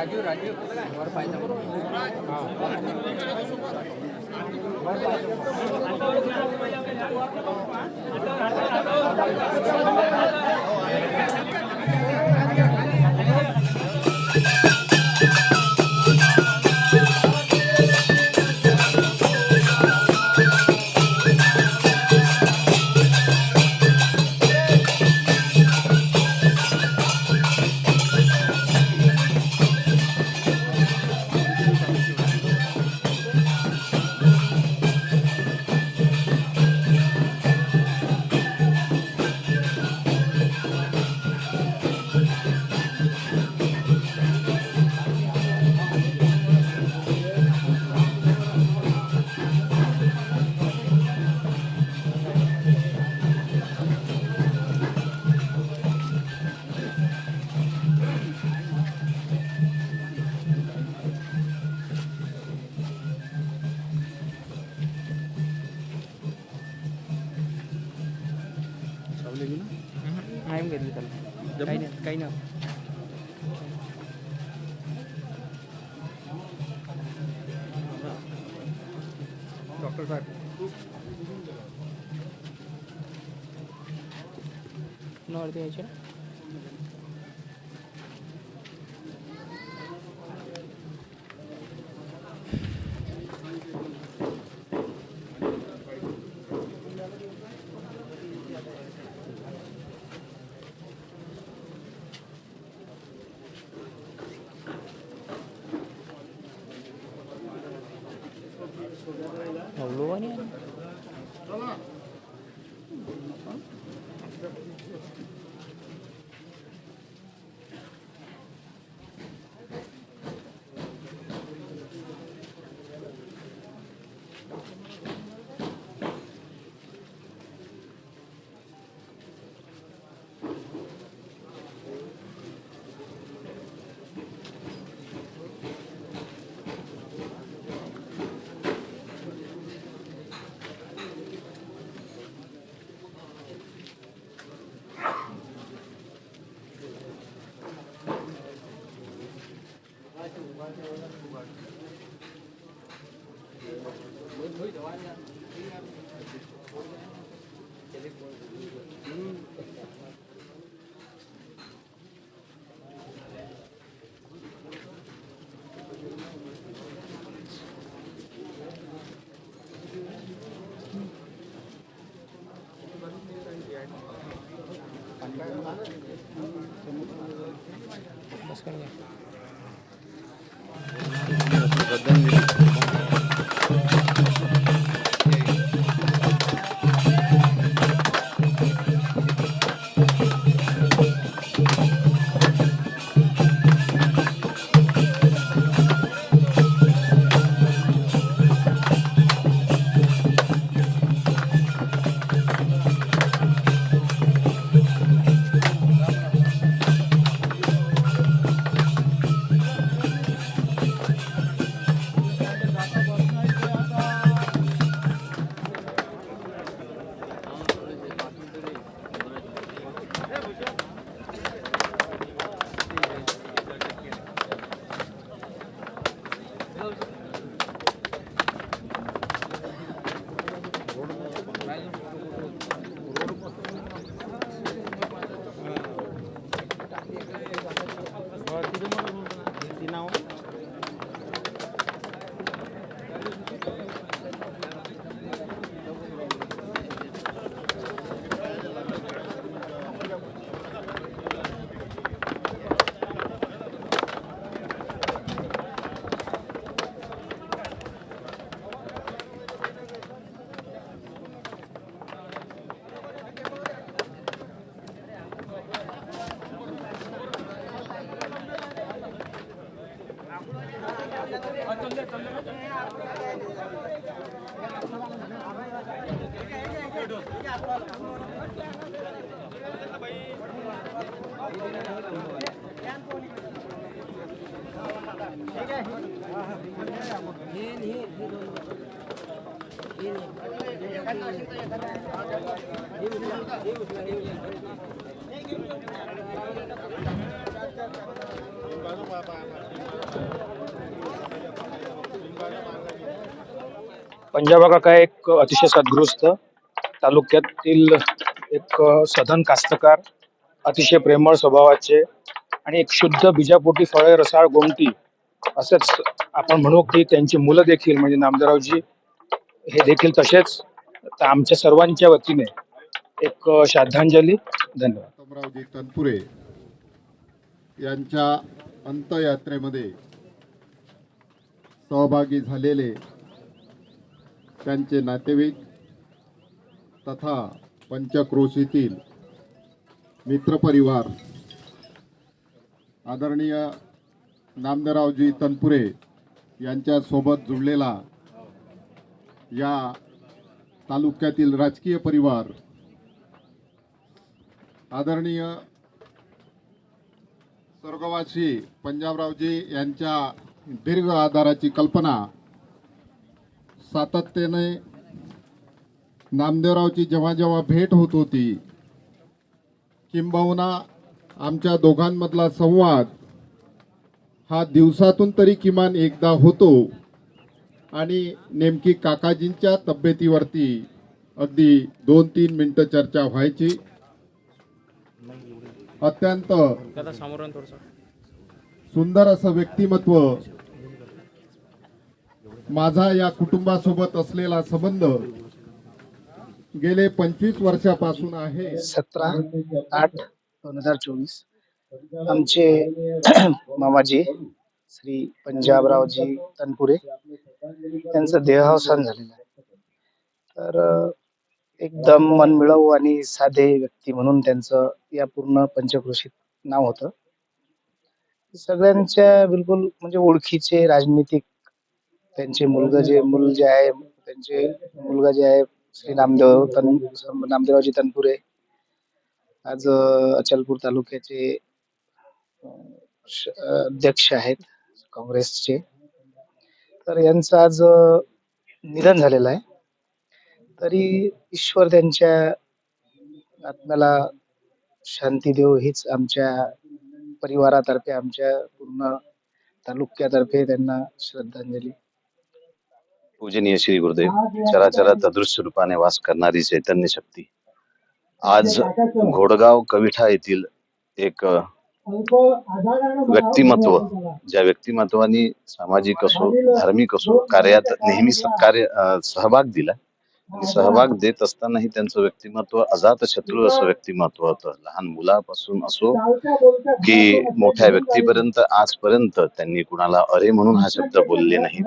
राजीव राजीव वर पाहिजे नाही घेतली त्याला. काही नाही काही नाही. डॉक्टर साहेब. नॉर्थ यायचे മുഴുവൻ Gracias. पंजाबा काका एक अतिशय सद्गृस्त तालुक्यातील एक सधन कास्तकार अतिशय प्रेमळ स्वभावाचे आणि एक शुद्ध बिजापोटी फळे रसाळ गोमटी असंच आपण म्हणू की त्यांची मुलं देखील म्हणजे नामदेवरावजी हे देखील तसेच आमच्या सर्वांच्या वतीने एक श्रद्धांजली. धन्यवाद. तनपुरे यांच्या अंतयात्रेमध्ये सहभागी झालेले त्यांचे नातेवाईक तथा पंचक्रोशीतील मित्रपरिवार आदरणीय नामदेवरावजी तनपुरे यांच्यासोबत जुळलेला या तालुक्यातील राजकीय परिवार आदरणीय स्वर्गवासी पंजाबरावजी यांच्या दीर्घ आधाराची कल्पना सातत्याने नामदेवरावची जेव्हा जेव्हा भेट होत होती किंबहुना आमच्या दोघांमधला संवाद हा दिवसातून तरी किमान एकदा होतो आणि नेमकी काकाजींच्या तब्येतीवरती अगदी दोन तीन मिनिटं चर्चा व्हायची. अत्यंत सुंदर असं व्यक्तिमत्व माझा या कुटुंबासोबत असलेला संबंध गेले पंचवीस वर्षापासून आहे. सतरा आठ दोन हजार चोवीस. आमचे मामाजी श्री पंजाबरावजी तनपुरे त्यांचं देहावसान झालेलं आहे. तर एकदम मनमिळावू आणि साधे व्यक्ती म्हणून त्यांचं या पूर्ण पंचक्रोशीत नाव होतं. सगळ्यांच्या बिलकुल म्हणजे ओळखीचे राजनीतिक त्यांचे मुलगा जे मूल जे आहे त्यांचे मुलगा जे आहे श्री नामदेव तन नामदेवरावजी तनपुरे आज अचलपूर तालुक्याचे अध्यक्ष आहेत काँग्रेसचे. तर यांचं आज निधन झालेलं आहे. तरी ईश्वर त्यांच्या आत्म्याला शांती देव हीच आमच्या परिवारातर्फे आमच्या पूर्ण तालुक्यातर्फे त्यांना श्रद्धांजली. पूजनीय श्री गुरुदेव चराचरात अदृश्य रूपाने वास करणारी चैतन्य शक्ती. आज घोडगाव कविठा येथील एक व्यक्तिमत्व ज्या व्यक्तिमत्वाने सामाजिक असो धार्मिक असो कार्यात नेहमी सहकार्य अ, सहभाग दिला. आणि सहभाग देत असतानाही त्यांचं व्यक्तिमत्व अजात शत्रू असं व्यक्तिमत्व होतं. लहान मुलापासून असो की मोठ्या व्यक्तीपर्यंत आजपर्यंत त्यांनी कुणाला अरे म्हणून हा शब्द बोलले नाहीत.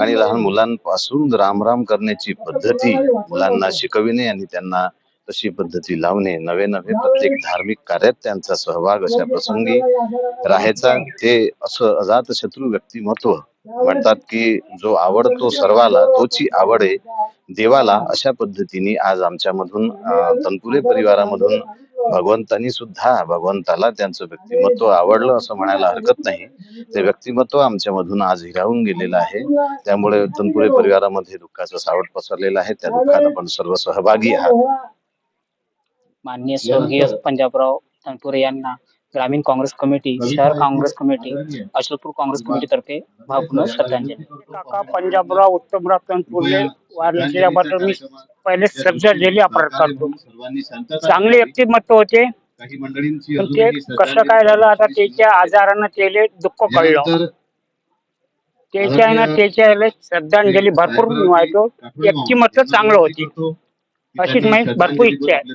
आणि लहान मुलांपासून रामराम करण्याची पद्धती मुलांना शिकविणे आणि त्यांना तशी पद्धती लावणे. नवे नवे प्रत्येक धार्मिक कार्यात त्यांचा सहभाग अशा प्रसंगी राहायचा. ते असं अजात शत्रू व्यक्तिमत्व म्हणतात की जो आवडतो सर्वाला तोची आवड आहे देवाला अशा पद्धतीने आज आमच्यामधून तनपुरे परिवारामधून भगवंतानी सुद्धा भगवंताला त्यांचं व्यक्तिमत्व आवडलं असं म्हणायला हरकत नाही. ते व्यक्तिमत्व आमच्यामधून आज हिरावून गेलेलं आहे. त्यामुळे तनपुरे परिवारामध्ये दुःखाचं सावट पसरलेलं आहे. त्या दुःखात आपण सर्व सहभागी आहात. माननीय स्वर्गीय पंजाबराव तनपुरे यांना ग्रामीण काँग्रेस कमिटी शहर काँग्रेस कमिटी अचलपूर काँग्रेस कमिटी तर्फे भावपूर्ण श्रद्धांजली. काका पंजाबराव उत्तमराव तनपुरे वारल्याबद्दल मी पहिले श्रद्धांजली अपराध करतो चांगले व्यक्तिमत्व होते. ते कसं काय झालं आता त्याच्या आजारानं त्याले दुःख कळलं. त्याच्या ना त्याच्या श्रद्धांजली भरपूर व्हायचो व्यक्तिमत्व चांगलं होती. अशीच माझी भरपूर इच्छा आहे.